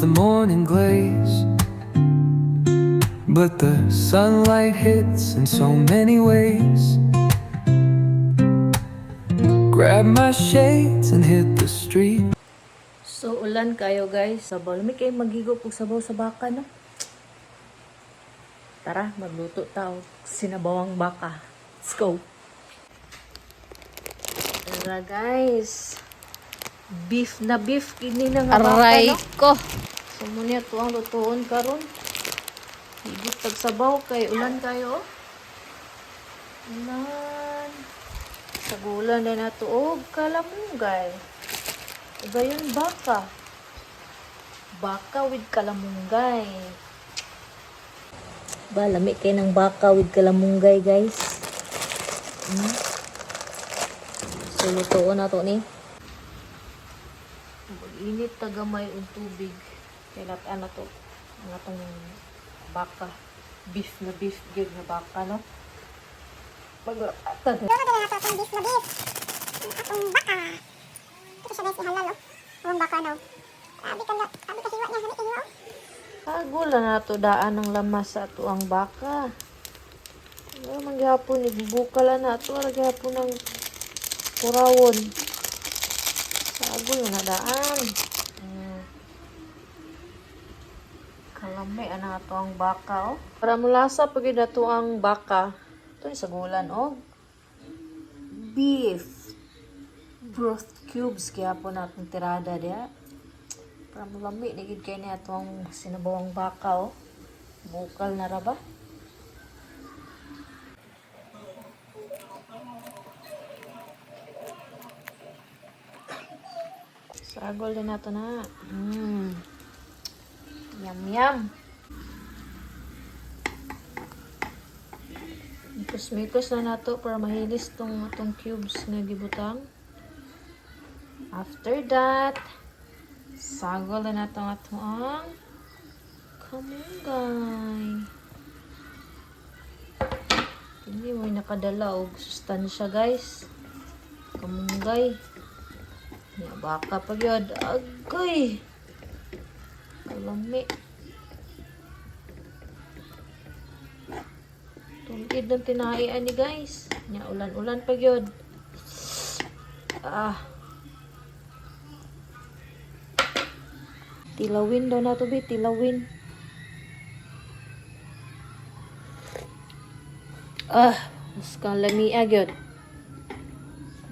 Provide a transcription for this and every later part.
the morning glaze But the sunlight hits in so many ways Grab my shades and hit the street So ulan kayo guys, sabaw. Lami kayo magigo pag sabaw sa baka no? Tara, magluto tao. Sinabawang baka. Let's go. Tara guys. Beef na beef. Kini na nga Aray baka, no? ko. So, muna ito ang lutuon karon. Higit tagsabaw kay ulan kayo. oh. Ulan. Sagulan na natuog. Kalamunggay. Iba yun baka. Baka with kalamunggay. Ba, lami kayo ng baka with kalamunggay, guys. Hmm? So, lutoon na to ni. Mag-init tagamay og tubig. Kailangan na to. Ang atong baka. Beef na beef. Good na baka, no? Na nato itong beef na beef. Atong baka. Ito siya guys, ihalal oh. Atong baka daw. Sabi ka na, sabi ka hiwa niya, sabi ka hiwa oh. Kagula na to daan ng lamas sa ato ang baka. Ano man gyapon igbukala na ato ra gyapon ng kurawon. Kagula na daan. Hmm. Kalami ana ato ang baka oh. Para mulasa pag na to ang baka. Ito sa gulan oh. Beef broth cubes kaya po natin tirada diya. Para mulami, nagid kayo niya itong sinabawang baka, oh. Bukal na ra ba? Sagol din nato na. Mm. Yum, yum. Mikos-mikos na nato para mahilis tong atong cubes nga gibutang. After that, Sagol na nato ang kamunggay. Hindi mo nakadala og sustansya guys. Kamunggay. Ya, baka pa yun. Agay! Kalami. Tungkid ng tinaian ni guys. Nya ulan-ulan pa yun. Ah. Tilawin daw na to be, tilawin. Ah, mas kang lamia gyud.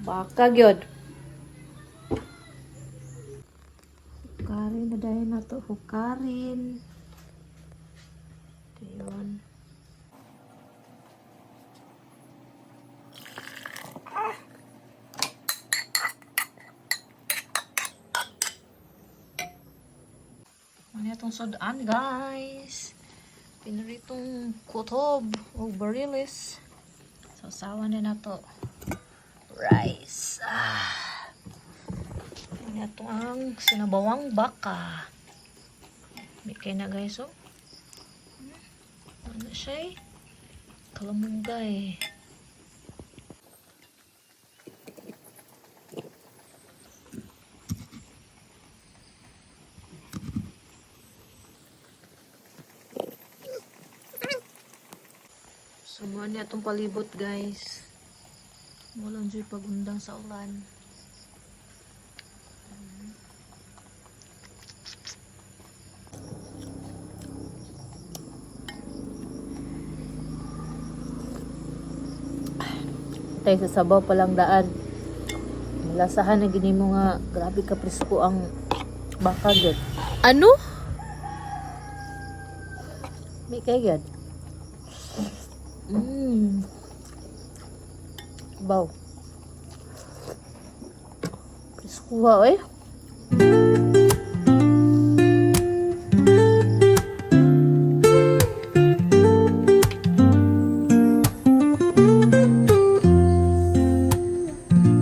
Baka gyud. Hukarin na dahil na to, hukarin. Ito yun. Ano itong sodaan, guys? Pinaritong kutob o barilis. Sausawan din na to. Rice. Ah. Ito ang sinabawang baka. Bikay na guys, oh. Ano siya eh? Kalamunggay. Sumuan niya itong palibot guys. Walang dyan pagundang sa ulan. Tayo sa sabaw palang daan. Lasahan na gini mo nga grabe ka presko ang baka gud. Ano? May kay gud. Mmm. Baw. Eh?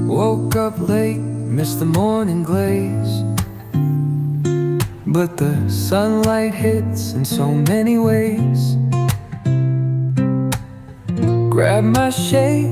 Woke up late, missed the morning glaze. But the sunlight hits in so many ways. Grab my shade